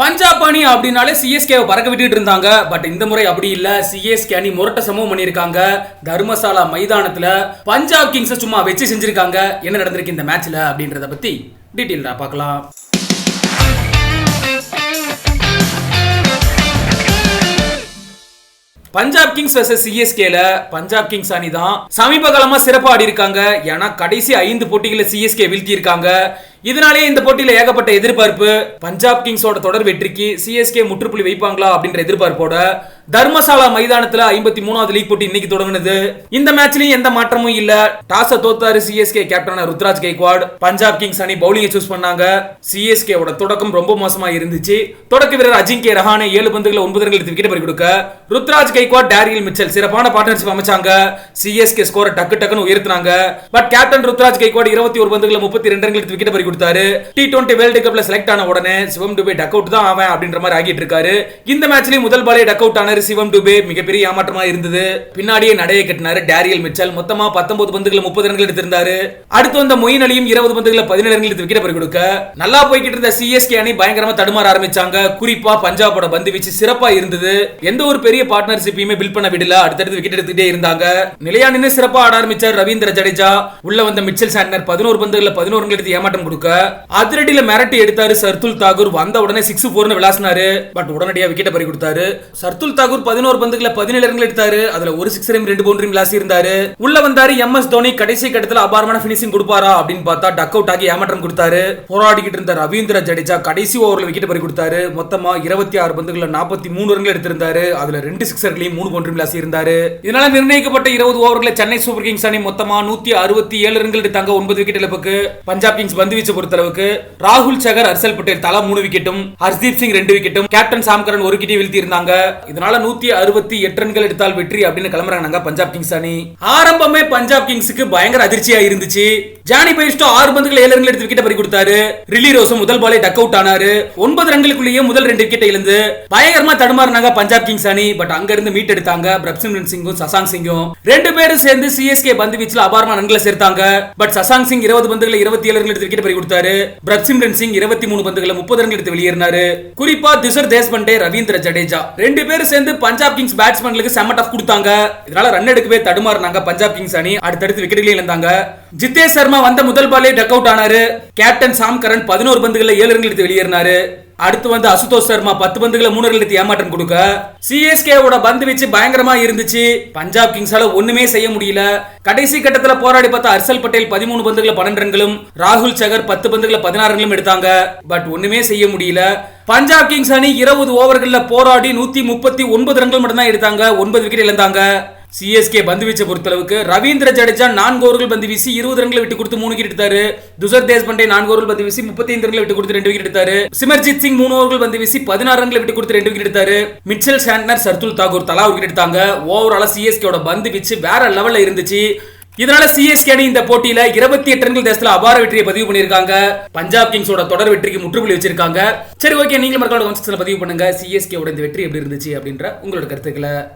பஞ்சாப் அணி அப்படின்னாலே சிஎஸ்கேவை பறக்க விட்டுட்டு இருந்தாங்க. பட் இந்த முறை அப்படி இல்ல. சிஎஸ்கே அணி முரட்ட சமூகம் பண்ணியிருக்காங்க. தர்மசாலா மைதானத்துல பஞ்சாப் கிங்ஸை சும்மா வச்சு செஞ்சிருக்காங்க. என்ன நடந்திருக்கு இந்த மேட்ச்ல அப்படின்றத பத்தி டீட்டெயில்டா பார்க்கலாம். பஞ்சாப் கிங்ஸ் வர்சஸ் சிஎஸ்கேல பஞ்சாப் கிங்ஸ் அணி தான் சமீப காலமா சிறப்பா ஆடி இருக்காங்க. ஏன்னா கடைசி ஐந்து போட்டிகளை சிஎஸ்கே வீழ்த்தி இருக்காங்க இதனாலேயே இந்த போட்டியில ஏகப்பட்ட எதிர்பார்ப்பு. பஞ்சாப் கிங்ஸோட தொடர் வெற்றிக்கு சிஎஸ்கே முற்றுப்புள்ளி வைப்பாங்களா அப்படின்ற எதிர்பார்ப்போட தர்மசாலா மைதானத்துல ஐம்பத்தி மூணாவது லீக் போட்டி இன்னைக்கு தொடங்குனது. இந்த மேட்ச்லயும் எந்த மாற்றமும் இல்ல. டாஸ தோத்தாரு சிஎஸ்கே கேப்டனான ருத்ராஜ் கைக்வாட் பஞ்சாப் கிங்ஸ் அணி பவுலிங்கை சூஸ் பண்ணாங்க. சிஎஸ்கே ஓட தொடக்கம் ரொம்ப மோசமா இருந்துச்சு. தொடக்க வீரர் அஜிங்கே ரஹானே ஏழு பந்துகளை ஒன்பது ரன்கள் எடுத்து விக்கெட் பறி கொடுக்க. ருத்ராஜ் கைக்வாட் டேரியல் மிச்சல் சிறப்பான பார்ட்னர்ஷிப் அமைச்சாங்க. சிஎஸ்கே ஸ்கோரை டக்கு டக்குன்னு உயர்த்தினாங்க. பட் கேப்டன் ருத்ராஜ் கைக்வாட் இருபத்தி ஒரு பந்துகளை முப்பத்தி ரெண்டு ரன்கள் எடுத்து விக்கெட் பறி கொடுத்தாரு. டி டுவெண்ட்டி வேர்ல்டு கப்ல செலக்ட் ஆன உடனே சிவம் டுபே டக் அவுட் தான் ஆவேன் அப்படின்ற மாதிரி ஆகிட்டு இருக்காரு. இந்த மேட்ச்லயும் முதல் பாலே டக் அவுட் ஆனாரு சிவம் டுபே. மிகப்பெரிய ஏமாற்றமா இருந்தது. பின்னாடியே நடைய கட்டினாரு டேரியல் மிச்சல். மொத்தமா பத்தொன்பது பந்துகளை முப்பது ரன்கள் எடுத்திருந்தாரு. அடுத்து வந்த மொயின் அலியும் இருபது பந்துகளை பதினேழு ரன்கள் எடுத்து விக்கெட் பறி கொடுக்க. நல்லா போய்கிட்டு இருந்த சிஎஸ்கே அணி பயங்கரமா தடுமாற ஆரம்பிச்சாங்க. குறிப்பா பஞ்சாபோட பந்து வீச்சு சிறப்பா இருந்தது. எந்த ஒரு பெரிய பார்ட்னர்ஷிப்பையுமே பில்ட் பண்ண விடல. அடுத்தடுத்து விக்கெட் எடுத்துட்டே இருந்தாங்க. நிலையா நின்று சிறப்பா ஆட ஆரம்பிச்சார் ரவீந்திர ஜடேஜா. உள்ள வந்த மிச்சல் சாண்டனர் பதினோரு பந்துகளை பதினோரு எடுத்து ஏமாற்றம் கொடுக்க அதிரடியில மிரட்டி எடுத்தாரு சர்துல் தாகூர். வந்த உடனே சிக்ஸ் போர்னு விளாசினாரு. பட் உடனடியா விக்கெட் பறி கொடுத்தாரு. சர்துல் தாகூர் பதினோரு பந்துகளை பதினேழு ரன்கள் எடுத்தாரு. அதுல ஒரு சிக்ஸரையும் ரெண்டு பவுண்டரியும் விளாசி இருந்தாரு உள்ள வந்தாரு எம் எஸ் தோனி. கடைசி கட்டத்தில் அபாரமான பினிஷிங் கொடுப்பாரா அப்படின்னு பார்த்தா டக் அவுட் ஆகி ஏமாற்றம் கொடுத்தாரு. போராடிக்கிட்டு இருந்த ரவீந்திர ஜடேஜா கடைசி ஓவர்ல விக்கெட் பறி கொடுத்தாரு. மொத்தமா இருபத்தி ஆறு பந்துகளில் நாற்பத்தி மூணு ரன்கள் எடுத்திருந்தாரு. அதுல ரெண்டு சிக்ஸர்களையும் மூணு பவுண்டரியும் விளாசி இருந்தாரு இதனால நிர்ணயிக்கப்பட்ட இருபது ஓவர்களை சென்னை சூப்பர் கிங்ஸ் அணி மொத்தமா நூத்தி அறுபத்தி ஏழு ரன்கள் எடுத்தாங்க ஒன்பது விக்கெட் இழப்புக்கு. பஞ்சாப் கிங்ஸ் பந்து வீச்சு பொறுத்தளவுக்கு ராகுல் சகர் ஹர்ஷல் பட்டேல் தலா மூணு விக்கெட்டும் ஹர்தீப் சிங் ரெண்டு விக்கெட்டும் கேப்டன் சாம்கரன் ஒரு கிட்டி வீழ்த்தி இருந்தாங்க இதனால நூத்தி அறுபத்தி எட்டு ரன்கள் எடுத்தால் வெற்றி அப்படின்னு கிளம்புறாங்க பஞ்சாப் கிங்ஸ் அணி. ஆரம்பமே பஞ்சாப் கிங்ஸுக்கு பயங்கர அதிர்ச்சியா இருந்துச்சு. ஜானி பைஸ்டோ ஆறு பந்துகள் ஏழு ரன்கள் எடுத்து விக்கெட் பறி கொடுத்தாரு. ரிலி ரோஸும் முதல் பாலே டக் அவுட் ஆனாரு. ஒன்பது ரன்களுக்குள்ளேயே முதல் ரெண்டு விக்கெட்டை இழந்து பயங்கரமா தடுமாறினாங்க பஞ்சாப் கிங்ஸ் அணி பட் அங்க இருந்து மீட் எடுத்தாங்க. பிரப்சிம்ரன் சிங்கும் சசாங் சிங்கும். ரெண்டு பேரும் சேர்ந்து சிஎஸ்கே பந்து வீச்சில் அபாரமா ரன்களை சேர்த்தாங்க. பட் சசாங் சிங் இருபது பந்துகளை இருபத்தி ஏழு ரன்கள் எடுத்து விக்கெட் பறி கொடுத்தாரு. பிரப்சிம்ரன் சிங் இருபத்தி மூணு பந்துகளை முப்பது ரன்கள் எடுத்து வெளியேறினாரு. குறிப்பா திசர் தேஷ்பண்டே ரவீந்திர ஜடேஜா. ரெண்டு பேரும் சேர்ந்து பஞ்சாப் கிங்ஸ் பேட்ஸ்மேன்களுக்கு செம்ம டஃப் கொடுத்தாங்க. இதனால ரன் எடுக்கவே தடுமாறினாங்க பஞ்சாப் கிங்ஸ் அணி அடுத்தடுத்து விக்கெட்டுகளை இழந்தாங்க. ஜித்தேஷ் சர்மா வந்த முதல் பாலே டக் அவுட் ஆனாரு. கேப்டன் சாம் கரன் பதினோரு பந்துகளில் ஏழு ரன்கள் எடுத்து வெளியேறினாரு. அடுத்து வந்து அசுதோஷ் சர்மா பத்து பந்துகளை மூணு ரன் எடுத்து ஏமாற்றம் கொடுக்க. சிஎஸ்கே ஓட பந்து வச்சு பயங்கரமா இருந்துச்சு. பஞ்சாப் கிங்ஸால ஒண்ணுமே செய்ய முடியல. கடைசி கட்டத்துல போராடி பார்த்தா ஹர்ஷல் பட்டேல் பதிமூணு பந்துகளை பன்னெண்டு ரன்களும் ராகுல் சகர் பத்து பந்துகளை பதினாறு ரன்களும் எடுத்தாங்க. பட் ஒண்ணுமே செய்ய முடியல. பஞ்சாப் கிங்ஸ் அணி இருபது ஓவர்களில் போராடி நூத்தி முப்பத்தி ஒன்பது ரன்கள் மட்டும்தான் எடுத்தாங்க. ஒன்பது விக்கெட் இழந்தாங்க. சிஎஸ்கே பந்து வீச்சை பொறுத்தளவுக்கு ரவீந்திர ஜடேஜா நான்கு ஓவர்கள் பந்து வீசி இருபது ரன்களை விட்டு கொடுத்து மூணு விக்கெட் எடுத்தாரு. துசர் தேஷ்பண்டே நான்கு ஓவர்கள் பந்து வீசி முப்பத்தி ஐந்து ரன்களை விட்டு கொடுத்து ரெண்டு விக்கெட் எடுத்தாரு. சிமர்ஜித் சிங் மூணு ஓவர்கள் பந்து வீசி பதினாறு ரன்களை விட்டு கொடுத்து ரெண்டு விக்கெட் எடுத்தாரு. மிச்சல் ஷாண்ட்னர் சர்துல் தாகூர் தலா விக்கெட் எடுத்தாங்க. ஓவரால சிஎஸ்கேவோட பந்து வீச்சு வேற லெவல்ல இருந்துச்சு. இதனால சிஎஸ்கே அணி இந்த போட்டியில இருபத்தி எட்டு ரன்கள் தேசத்துல அபார வெற்றியை பதிவு பண்ணிருக்காங்க பஞ்சாப் கிங்ஸோட தொடர் வெற்றிக்கு முற்றுப்புள்ளி வச்சிருக்காங்க. சரி ஓகே நீங்களும் மறக்காம பதிவு பண்ணுங்க. சிஎஸ்கே இந்த வெற்றி எப்படி இருந்துச்சு அப்படின்ற உங்களோட கருத்துக்களை